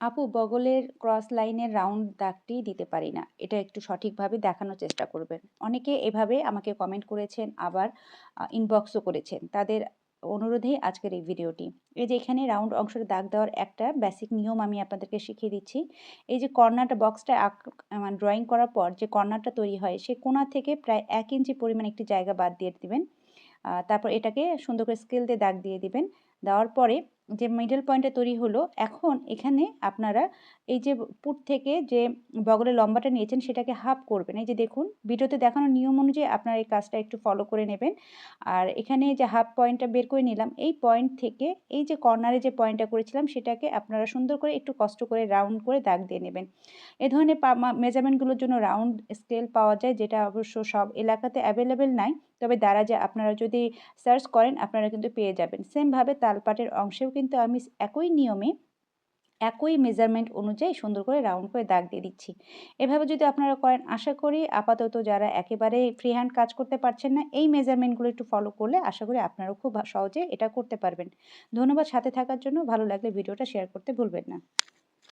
আপু, বগলের ক্রস লাইনের রাউন্ড দাগটি দিতে পারি না। এটা একটু সঠিকভাবে দেখানোর চেষ্টা করবেন। অনেকে এভাবে আমাকে কমেন্ট করেছেন, আবার ইনবক্সও করেছেন। তাদের অনুরোধেই আজকের এই ভিডিওটি। এই যে এখানে রাউন্ড অংশের দাগ দেওয়ার একটা বেসিক নিয়ম আমি আপনাদেরকে শিখিয়ে দিচ্ছি। এই যে কর্নারটা বক্সটা মানে ড্রয়িং করার পর যে কর্নারটা তৈরি হয়, সে কোনা থেকে প্রায় এক ইঞ্চি পরিমাণ একটি জায়গা বাদ দিয়ে দিবেন। তারপর এটাকে সুন্দর করে স্কেল দিয়ে দাগ দিয়ে দিবেন। দেওয়ার পরে যে মিডল পয়েন্টে তৈরি হলো, এখন এখানে আপনারা এই যে পুট থেকে যে বগলের লম্বাটা নিয়েছেন সেটাকে হাফ করবেন। এই যে দেখুন, ভিডিওতে দেখানোর নিয়ম অনুযায়ী আপনারা এই কাজটা একটু ফলো করে নেবেন। আর এখানে যে হাফ পয়েন্টটা বের করে নিলাম, এই পয়েন্ট থেকে এই যে কর্নারে যে পয়েন্টটা করেছিলাম, সেটাকে আপনারা সুন্দর করে একটু কষ্ট করে রাউন্ড করে দাগ দিয়ে নেবেন। এ ধরনের মেজারমেন্টগুলোর জন্য রাউন্ড স্কেল পাওয়া যায়, যেটা অবশ্য সব এলাকাতে অ্যাভেলেবেল নাই। তবে দ্বারা যে আপনারা যদি সার্চ করেন, আপনারা কিন্তু পেয়ে যাবেন। সেমভাবে তালপাটের অংশেও কিন্তু আমি একই নিয়মে, একই মেজারমেন্ট অনুযায়ী সুন্দর করে রাউন্ড করে দাগ দিয়ে দিচ্ছি। এভাবে যদি আপনারা করেন, আশা করি আপাতত যারা একেবারে ফ্রি হ্যান্ড কাজ করতে পারছেন না, এই মেজারমেন্টগুলো একটু ফলো করলে আশা করি আপনারাও খুব সহজে এটা করতে পারবেন। ধন্যবাদ সাথে থাকার জন্য। ভালো লাগলে ভিডিওটা শেয়ার করতে ভুলবেন না।